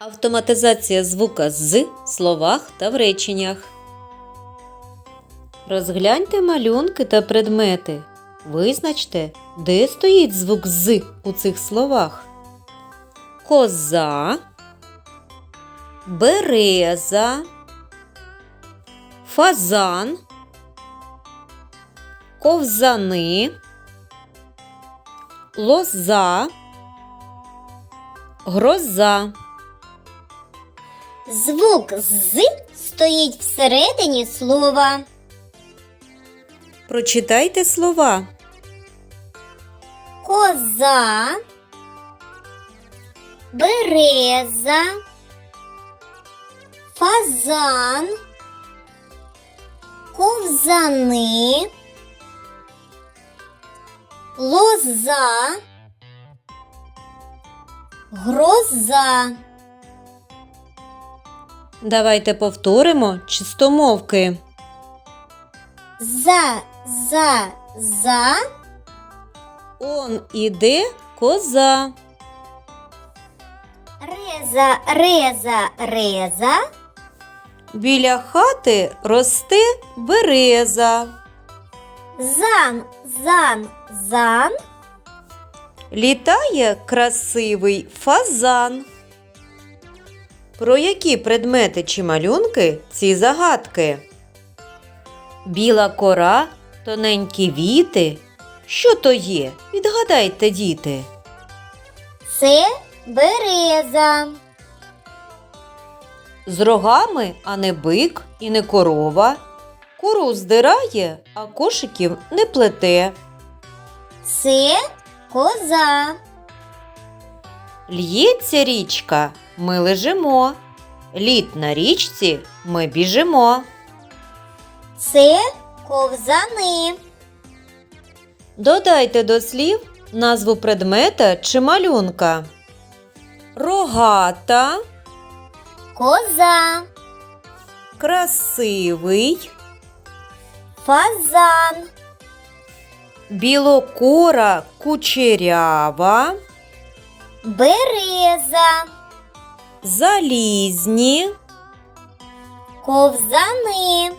Автоматизація звука з в словах та в реченнях. Розгляньте малюнки та предмети. Визначте, де стоїть звук з у цих словах. Коза, береза, фазан, ковзани, лоза, гроза. Звук з стоїть всередині слова. Прочитайте слова. Коза, береза, фазан, ковзани, лоза, гроза. Давайте повторимо чистомовки. За, за, за, Он іде коза. реза, реза, реза, Біля хати росте береза. зан, зан, зан, Літає красивий фазан. Про які предмети чи малюнки ці загадки? Біла кора, тоненькі віти. Що то є? Відгадайте, діти. це береза, З рогами, а не бик і не корова. Куру здирає, а кошиків не плете. це коза, Л'ється річка, ми лежимо. Лід на річці ми біжимо. це ковзани, Додайте до слів назву предмета чи малюнка. Рогата, коза, красивий, фазан, білокора кучерява, береза, залізні, ковзани,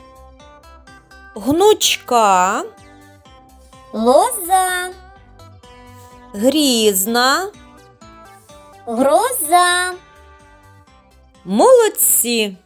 гнучка, лоза, грізна. гроза. Молодці!